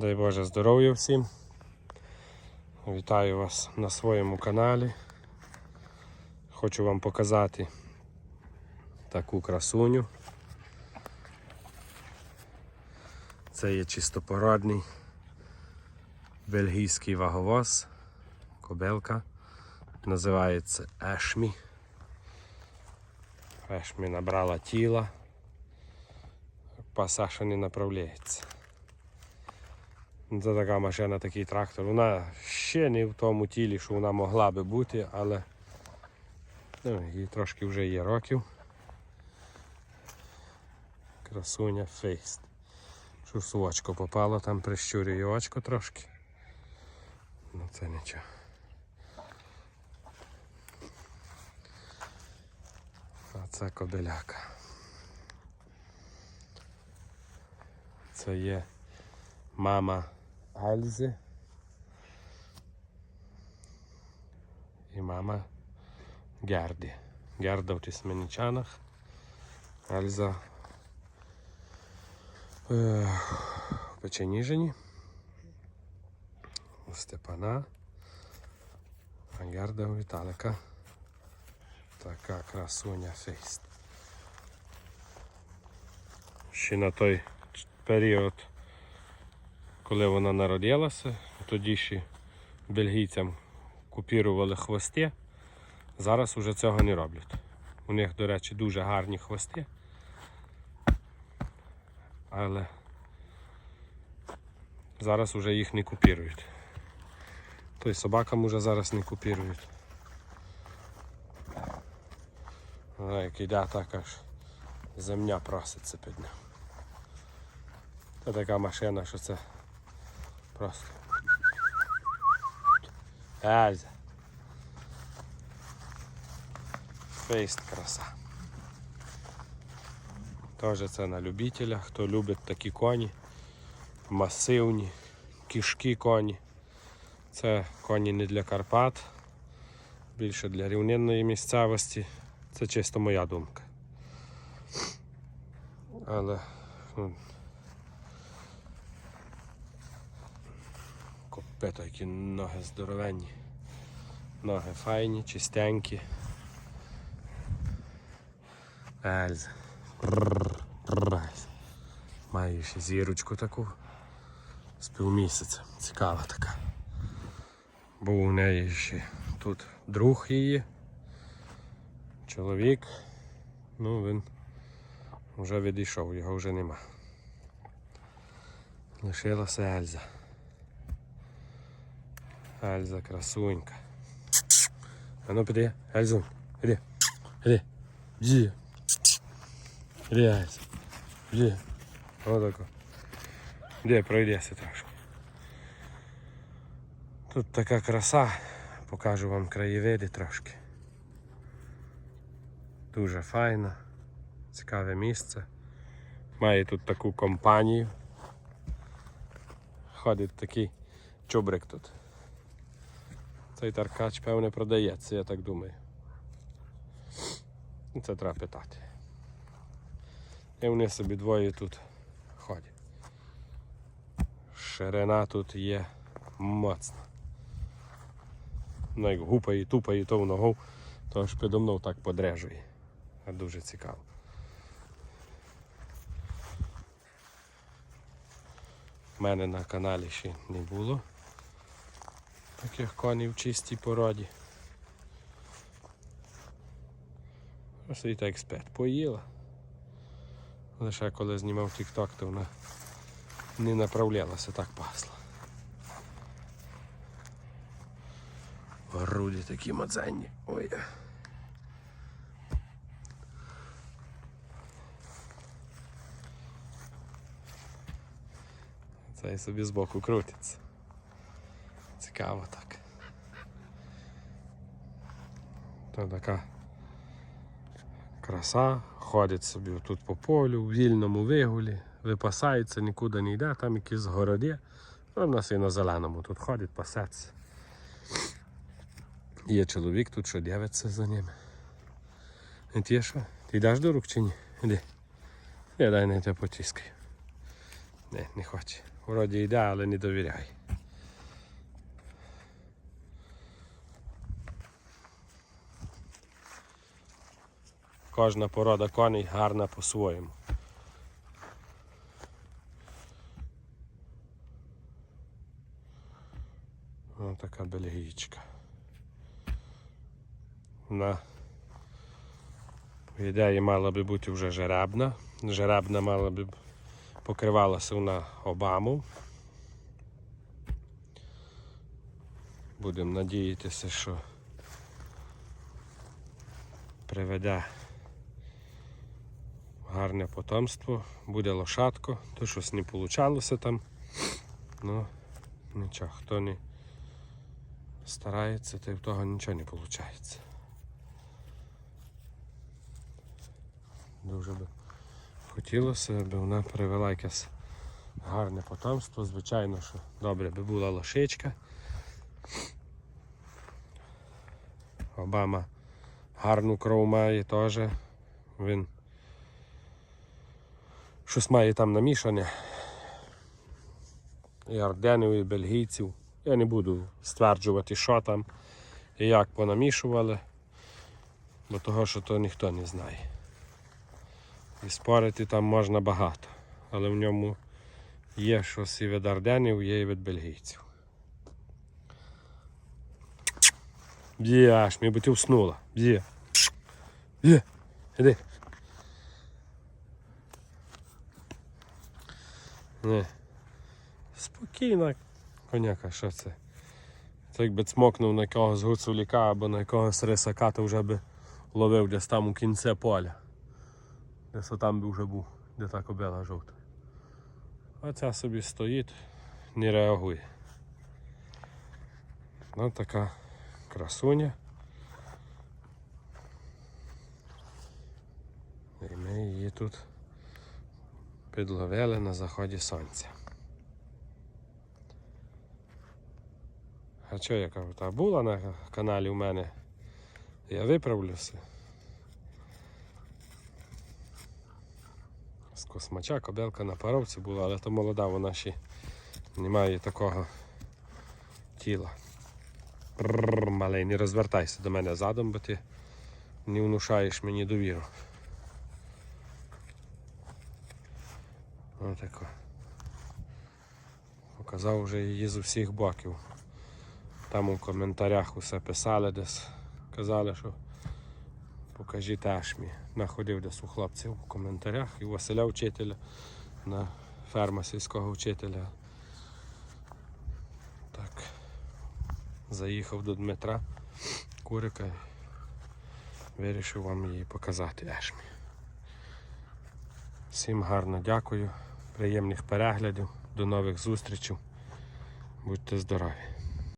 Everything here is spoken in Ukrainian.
Дай Боже здоров'я всім. Вітаю вас на своєму каналі. Хочу вам показати таку красуню. Це є чистопородний бельгійський ваговоз, кобелка. Називається Ешмі. Ешмі набрала тіла. Пасаша не направляється. Це така машина, такий трактор. Вона ще не в тому тілі, що вона могла би бути, але ну, їй трошки вже є років. Красуня фейст. Щось в очко попало, там прищурює очко трошки. Ну це нічого. А це кобеляка. Це є мама Альзи і мама Герді. Герда в Тисменічанах, Альза е, в Печеніжині, у Степана, а Герда у Віталика. Така красуня фейст. Ще на той період коли вона народилася, тоді ще бельгійцям купірували хвости. Зараз вже цього не роблять. У них, до речі, дуже гарні хвости. Але зараз вже їх не купірують. Той собакам вже зараз не купірують. Як іде так аж земля проситься під ним. Це така машина, що це Просто. Альза. Фейст краса. Теж це на любителя, хто любить такі коні, масивні, кішки коні. Це коні не для Карпат, більше для рівнинної місцевості. Це чисто моя думка. Але ну, які ноги здоровенні. Ноги файні, чистенькі. Ельза. Маю ще зірочку таку з півмісяця. Цікава така. Був у неї ще тут друг її. Чоловік. Ну він вже відійшов, його вже нема. Лишилася Ельза. Ельза красунька. А ну піди, Ельзун, іди, іди, іди. Іди, Ельза, іди. Отако. Іди, пройдися трошки. Тут така краса, покажу вам краєвиди трошки. Дуже файно, цікаве місце. Має тут таку компанію. Ходить такий чубрик тут. Цей таркач, певне, продається, я так думаю. Це треба питати. І вони собі двоє тут ходять. Ширина тут є моцна. Ну як гупає, тупає то в ногу, то аж підо мною так подрежує. А дуже цікаво. У мене на каналі ще не було таких коней в чистій породі. Ось і так експерт поїла. Лише коли знімав TikTok, то вона не направлялася, так пасла. Груді такі маценні. Ой. Це і собі збоку крутиться. Цікаво так. То така краса, ходить собі тут по полю, в вільному вигулі, випасається, нікуди не йде, там якісь городи. Ну, в нас і на зеленому тут ходить, пасеться. Є чоловік тут, що дивиться за ними. І ти що? Ти йдеш до рук чи ні? Іди. Я дай не те потіскаю. Не, не хоче. Вроді йде, але не довіряй. Кожна порода коней гарна по-своєму. Ось така бельгійчика. Вона в ідеї мала би бути вже жеребна. Жеребна мала би покривалася вона обаму. Будемо надіятися, що приведе гарне потомство, буде лошадко, то щось не вийшло там. Ну, нічого, хто не старається, то й в того нічого не виходить. Дуже би хотілося, аби вона привела якесь гарне потомство. Звичайно, що добре би була лошичка. Обама гарну кров має теж. Він щось має там намішане. І арденів, і бельгійців. Я не буду стверджувати, що там і як понамішували, бо того, що то ніхто не знає. І спорити там можна багато, але в ньому є щось і від арденів, є і від бельгійців. Б'є аж, мені би ти уснула. Б'є. Б'є. Іди. Не. Спокійно, коняка, що це? Це якби цмокнув на якогось гуцуліка або на якогось рисака, то вже би ловив десь там у кінці поля. Десь там би вже був, де та кобила жовта. А ця собі стоїть, не реагує. Ну така красуня. І ми її тут підловили на заході сонця. А що я кажу, та була на каналі у мене. Я виправлюся. З космача кобелка на паровці була, але то молода, вона ще не має такого тіла. Малий, не розвертайся до мене задом, бо ти не внушаєш мені довіру. Отако. Показав вже її з усіх боків. Там у коментарях усе писали десь. Казали, що покажіть Ашмі. Находив десь у хлопців у коментарях і Василя вчителя на ферма сільського вчителя. Так. Заїхав до Дмитра Курика вирішив вам її показати Ашмі. Всім гарно дякую, приємних переглядів, до нових зустрічей. Будьте здорові!